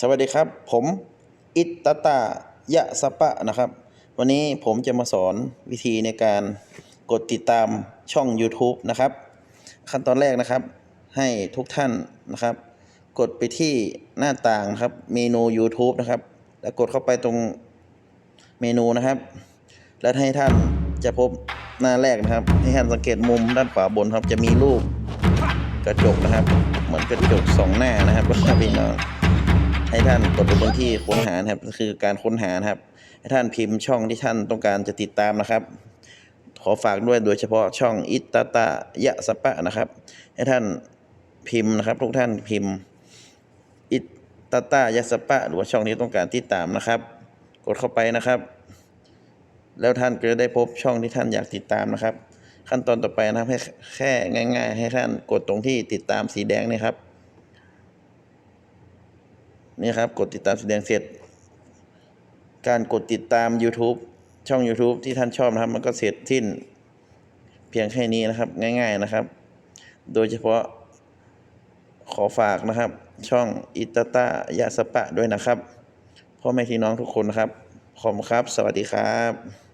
สวัสดีครับ ผมอิตตาตายะสปะนะครับ วันนี้ผมจะมาสอนวิธีในการกดติดตามช่อง YouTube นะครับ ขั้นตอนแรกนะครับ ให้ทุกท่านนะครับ กดไปที่หน้าต่างครับเมนู YouTube นะครับ แล้วกดเข้าไปตรงเมนูนะครับ แล้วให้ท่านจะพบหน้าแรกนะครับ ให้ท่านสังเกตมุมด้านขวาบนครับจะมีรูปกระจกนะครับ เหมือนกระจกสองหน้านะครับพี่น้อง ให้ท่านกดไปตรงที่ค้นหาครับคือการค้นหาครับ ให้ท่านพิมพ์ช่องที่ท่านต้องการจะติดตามนะครับ ขอฝากด้วยโดยเฉพาะช่องอิตตาตายะสปะนะครับ ให้ท่านพิมพ์นะครับ ทุกท่านพิมพ์อิตตาตายะสปะ หรือว่าช่องที่ต้องการติดตามนะครับ กดเข้าไปนะครับ แล้วท่านก็จะได้พบช่องที่ท่านอยากติดตามนะครับ ขั้นตอนต่อไปนะครับให้แค่ง่าย ๆ ให้ท่านกดตรงที่ติดตามสีแดงนี่ครับ นี่ครับ กดติดตามสีแดงเสร็จ การกดติดตาม YouTube ช่อง YouTube ที่ท่านชอบนะครับ มันก็เสร็จสิ้น เพียงแค่นี้นะครับ ง่าย ๆนะครับ โดยเฉพาะขอฝากนะครับ ช่องอิตาตายาสปะด้วยนะครับพ่อแม่พี่น้องทุกคนนะครับขอบคุณครับ สวัสดีครับ